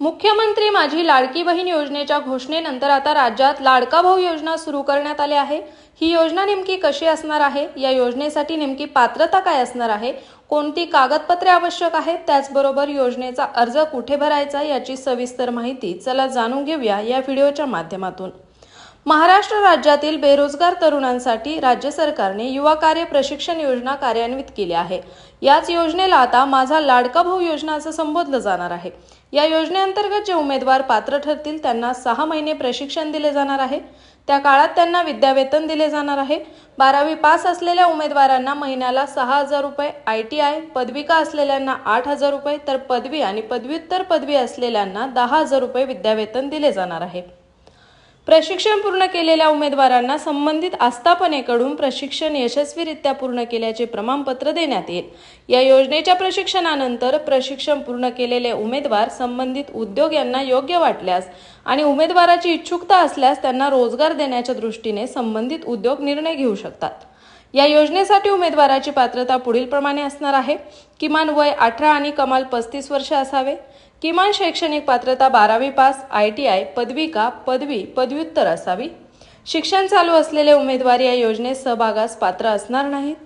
मुख्यमंत्री माझी लाडकी बहीण योजनेच्या घोषणेनंतर आता राज्यात लाडका भाऊ योजना सुरू करण्यात आली आहे. ही योजना नेमकी कशी असणार आहे? या योजनेसाठी नेमकी पात्रता काय असणार आहे? कोणती कागदपत्रे आवश्यक आहेत? त्याचबरोबर योजनेचा अर्ज कुठे भरायचा? याची सविस्तर माहिती चला जाणून घेऊया या व्हिडिओच्या माध्यमातून. महाराष्ट्र राज्यातील बेरोजगार तरुणांसाठी राज्य सरकारने युवा कार्य प्रशिक्षण योजना कार्यान्वित केली आहे. याच योजनेला आता माझा लाडका भाऊ योजना असं संबोधलं जाणार आहे. या योजनेअंतर्गत जे उमेदवार पात्र ठरतील त्यांना सहा महिने प्रशिक्षण दिले जाणार आहे. त्या काळात त्यांना विद्यावेतन दिले जाणार आहे. बारावी पास असलेल्या उमेदवारांना महिन्याला सहा हजार रुपये आय टी आय पदविका असलेल्यांना आठ हजार रुपये तर पदवी आणि पदव्युत्तर पदवी असलेल्यांना दहा हजार रुपये विद्यावेतन दिले जाणार आहे. प्रशिक्षण पूर्ण केलेल्या उमेदवारांना संबंधित आस्थापनेकडून प्रशिक्षण यशस्वीरित्या पूर्ण केल्याचे प्रमाणपत्र देण्यात येईल. या योजनेच्या प्रशिक्षणानंतर प्रशिक्षण पूर्ण केलेले उमेदवार संबंधित उद्योग यांना योग्य वाटल्यास आणि उमेदवाराची इच्छुकता असल्यास त्यांना रोजगार देण्याच्या दृष्टीने संबंधित उद्योग निर्णय घेऊ शकतात. या योजनेसाठी उमेदवाराची पात्रता पुढील प्रमाणे असणार आहे. किमान वय अठरा आणि कमाल पस्तीस वर्ष असावे. किमान शैक्षणिक पात्रता बारावी पास आय टी आय पदविका पदवी पदव्युत्तर असावी. शिक्षण चालू असलेले उमेदवार या योजनेत सहभागास पात्र असणार नाहीत.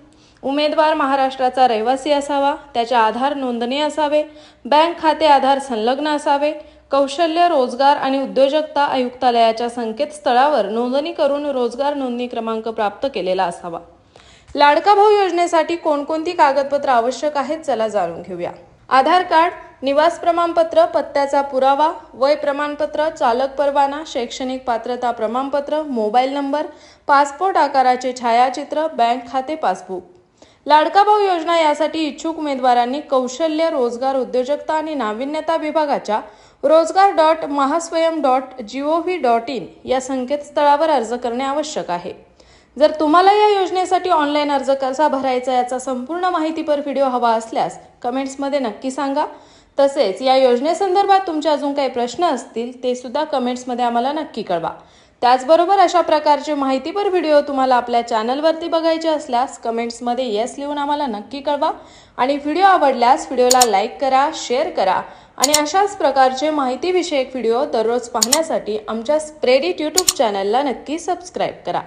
उमेदवार महाराष्ट्राचा रहिवासी असावा. त्याच्या आधार नोंदणी असावे. बँक खाते आधार संलग्न असावे. कौशल्य रोजगार आणि उद्योजकता आयुक्तालयाच्या संकेतस्थळावर नोंदणी करून रोजगार नोंदणी क्रमांक प्राप्त केलेला असावा. लाडका भाऊ योजनेसाठी कोणकोणती कागदपत्र आवश्यक आहेत चला जाणून घेऊया. आधार कार्ड निवास प्रमाणपत्र पत्त्याचा पुरावा वय प्रमाणपत्र चालक परवाना शैक्षणिक पात्रता प्रमाणपत्र मोबाईल नंबर पासपोर्ट आकाराचे छायाचित्र बँक खाते पासबुक. लाडका भाऊ योजना यासाठी इच्छुक उमेदवारांनी कौशल्य रोजगार उद्योजकता आणि नाविन्यता विभागाच्या रोजगार dot Mahaswayam dot G O V dot in या संकेतस्थळावर अर्ज करणे आवश्यक आहे. जर तुम्हाला या योजनेसाठी ऑनलाईन अर्ज कसा भरायचा याचा संपूर्ण माहितीपर व्हिडिओ हवा असल्यास कमेंट्समध्ये नक्की सांगा. तसेच या योजनेसंदर्भात तुमचे अजून काही प्रश्न असतील ते सुद्धा कमेंट्समध्ये आम्हाला नक्की कळवा. त्याचबरोबर अशा प्रकारचे माहितीपर व्हिडिओ तुम्हाला आपल्या चॅनलवरती बघायचे असल्यास कमेंट्समध्ये येस लिहून आम्हाला नक्की कळवा. आणि व्हिडिओ आवडल्यास व्हिडिओला लाईक करा शेअर करा. आणि अशाच प्रकारचे माहितीविषयक व्हिडिओ दररोज पाहण्यासाठी आमच्या स्प्रेडिट यूट्यूब चॅनलला नक्की सबस्क्राईब करा.